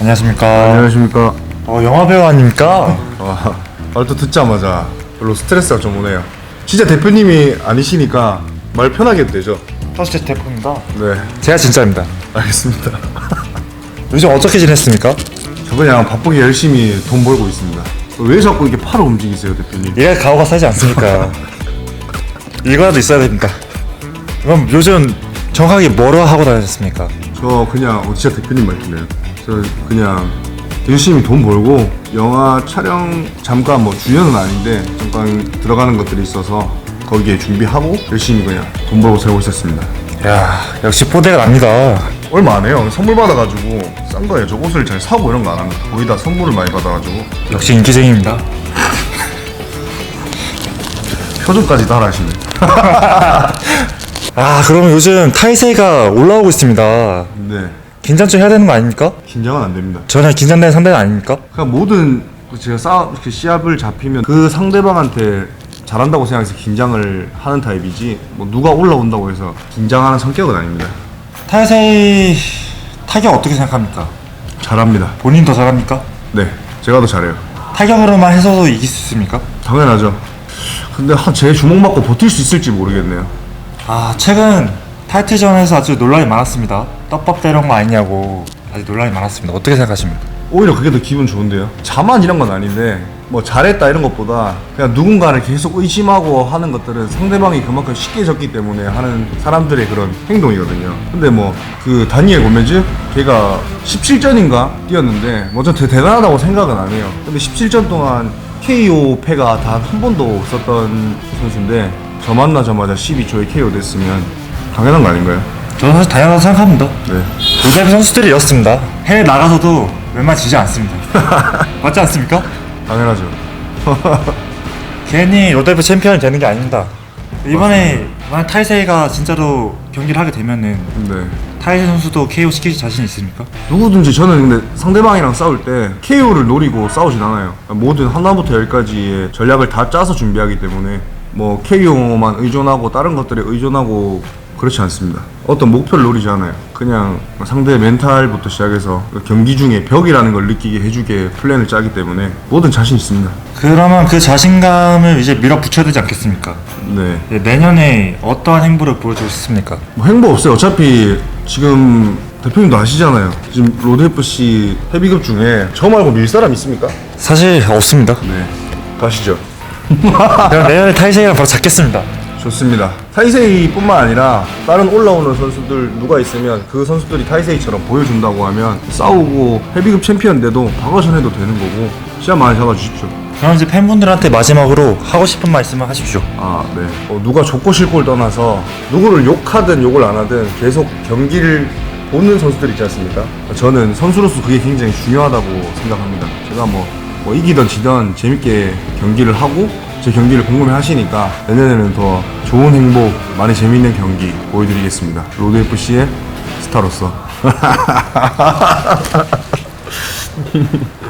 안녕하십니까. 안녕하십니까. 어, 영화 배우 아닙니까? 아, 말도 듣자마자 별로 스트레스가 좀 오네요. 진짜 대표님이 아니시니까 말 편하게 되죠? 퍼스트 대표입니다. 네, 제가 진짜입니다. 알겠습니다. 요즘 어떻게 지냈습니까? 저 그냥 바쁘게 열심히 돈 벌고 있습니다. 왜 자꾸 이렇게 팔을 움직이세요, 대표님? 일할 가오가 싸지 않습니까? 이거라도 있어야 됩니다. 그럼 요즘 정확하게 뭐로 하고 다녔습니까? 저 그냥 어, 진짜 대표님 말투네요. 저 그냥 열심히 돈 벌고 영화 촬영 잠깐 뭐 주연은 아닌데 잠깐 들어가는 것들이 있어서 거기에 준비하고 열심히 그냥 돈 벌고 살고 있었습니다. 야 역시 포대가 납니다. 얼마 안 해요. 선물 받아가지고 싼 거예요. 저 옷을 잘 사고 이런 거 안 합니다. 거의 다 선물을 많이 받아가지고 역시 인기쟁이입니다. 표정까지 따라하시네. 아 그러면 요즘 타이세이가 올라오고 있습니다. 네. 긴장 좀 해야 되는 거 아닙니까? 긴장은 안 됩니다. 전혀 긴장되는 상대는 아닙니까? 그냥 모든 제가 싸 이렇게 시합을 잡히면 그 상대방한테 잘한다고 생각해서 긴장을 하는 타입이지 뭐 누가 올라온다고 해서 긴장하는 성격은 아닙니다. 타이세이 타격 어떻게 생각합니까? 잘합니다. 본인 더 잘합니까? 네, 제가 더 잘해요. 타격으로만 해서도 이길 수 있습니까? 당연하죠. 근데 한 제 주먹 맞고 버틸 수 있을지 모르겠네요. 아 최근 타이틀전에서 아주 논란이 많았습니다. 떡밥 때려온 거 아니냐고 아주 논란이 많았습니다. 어떻게 생각하십니까? 오히려 그게 더 기분 좋은데요. 자만 이런 건 아닌데 뭐 잘했다 이런 것보다 그냥 누군가를 계속 의심하고 하는 것들은 상대방이 그만큼 쉽게 졌기 때문에 하는 사람들의 그런 행동이거든요. 근데 뭐 그 다니엘 고메즈 걔가 17전인가 뛰었는데 뭐 전 대단하다고 생각은 안 해요. 근데 17전 동안 KO 패가 단 한 번도 없었던 선수인데 저 만나자마자 12초에 KO 됐으면 당연한 거 아닌가요? 저는 사실 당연하다고 생각합니다. 네. 요즘 선수들이 이렇습니다. 해외 나가서도 웬만 지지 않습니다. 맞지 않습니까? 당연하죠. 괜히 롯데프 챔피언이 되는 게 아닙니다. 이번에 만약 타이세이가 진짜로 경기를 하게 되면은 네. 타이세 선수도 KO 시킬 자신 있습니까? 누구든지 저는 근데 상대방이랑 싸울 때 KO를 노리고 싸우진 않아요. 모든 하나부터 열까지의 전략을 다 짜서 준비하기 때문에 뭐 KO만 의존하고 다른 것들에 의존하고 그렇지 않습니다. 어떤 목표를 노리지 않아요. 그냥 상대의 멘탈부터 시작해서 그 경기 중에 벽이라는 걸 느끼게 해주게 플랜을 짜기 때문에 뭐든 자신 있습니다. 그러면 그 자신감을 이제 밀어붙여야 되지 않겠습니까? 네. 예, 내년에 어떠한 행보를 보여주고 싶습니까? 뭐 행보 없어요. 어차피 지금 대표님도 아시잖아요. 지금 로드 FC 헤비급 중에 저 말고 밀 사람 있습니까? 사실 없습니다. 네. 가시죠. 그럼 내년에 타이세이랑 바로 잡겠습니다. 좋습니다. 타이세이뿐만 아니라 다른 올라오는 선수들 누가 있으면 그 선수들이 타이세이처럼 보여준다고 하면 싸우고 헤비급 챔피언 돼도 박아션 해도 되는 거고 시합 많이 잡아주십시오. 그럼 이제 팬분들한테 마지막으로 하고 싶은 말씀을 하십시오. 아, 네. 어, 누가 좋고 싫고를 떠나서 누구를 욕하든 욕을 안 하든 계속 경기를 보는 선수들 있지 않습니까? 저는 선수로서 그게 굉장히 중요하다고 생각합니다. 제가 뭐, 뭐 이기던 지던 재밌게 경기를 하고 제 경기를 궁금해 하시니까 내년에는 더 좋은 행복, 많이 재밌는 경기 보여드리겠습니다. 로드FC의 스타로서.